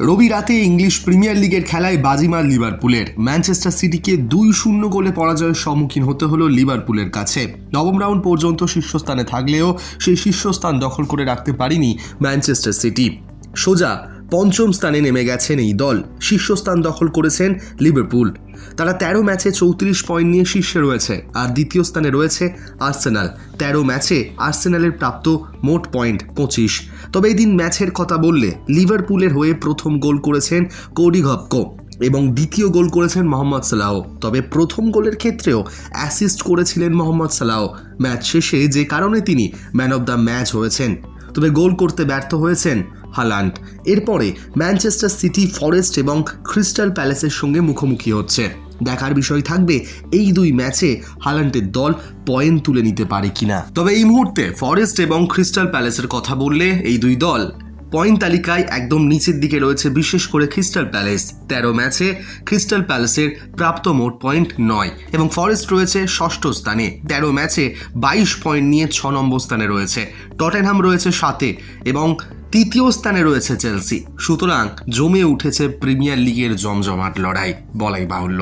রবি রাতে English premier লিগের খেলায় বাজিমার লিভারপুলের। ম্যানচেস্টার সিটিকে দুই শূন্য গোলে পরাজয়ের সম্মুখীন হতে হলো লিভারপুলের কাছে। নবম রাউন্ড পর্যন্ত শীর্ষস্থানে থাকলেও সেই শীর্ষস্থান দখল করে রাখতে পারেনি ম্যানচেস্টার সিটি। সোজা পঞ্চম স্থানে নেমে গেছেন এই দল। শীর্ষস্থান দখল করেছেন লিভারপুল। তারা তেরো ম্যাচে চৌত্রিশ পয়েন্ট নিয়ে শীর্ষে রয়েছে। আর দ্বিতীয় স্থানে রয়েছে আর্সেনাল। তেরো ম্যাচে আর্সেনালের প্রাপ্ত মোট পয়েন্ট পঁচিশ। তবে এই দিন ম্যাচের কথা বললে লিভারপুলের হয়ে প্রথম গোল করেছেন কোডি ঘপকো এবং দ্বিতীয় গোল করেছেন মোহাম্মদ সালাহ তবে প্রথম গোলের ক্ষেত্রেও অ্যাসিস্ট করেছিলেন মোহাম্মদ সালাহ ম্যাচ শেষে যে কারণে তিনি ম্যান অব দ্য ম্যাচ হয়েছেন। তবে গোল করতে ব্যর্থ হয়েছেন হালান্ড। এরপরে ম্যানচেস্টার সিটি, ফরেস্ট এবং ক্রিস্টাল প্যালেসের সঙ্গে মুখোমুখি হচ্ছে। দেখার বিষয় থাকবে এই দুই ম্যাচে হালান্টের দল পয়েন্ট তুলে নিতে পারে কিনা। তবে এই মুহূর্তে ফরেস্ট এবং ক্রিস্টাল প্যালেসের কথা বললে এই দুই দল পয়েন্ট তালিকায় একদম নিচের দিকে রয়েছে বিশেষ করে ক্রিস্টাল প্যালেস তেরো ম্যাচে ক্রিস্টাল প্যালেসের প্রাপ্ত মোট পয়েন্ট নয় এবং ফরেস্ট রয়েছে ষষ্ঠ স্থানে। তেরো ম্যাচে বাইশ পয়েন্ট নিয়ে ছ নম্বর স্থানে রয়েছে। টটেনহাম রয়েছে সাতে এবং তৃতীয় স্থানে রয়েছে চেলসি সুতরাং জমে উঠেছে প্রিমিয়ার লিগের জমজমাট লড়াই। বলাই বাহুল্য।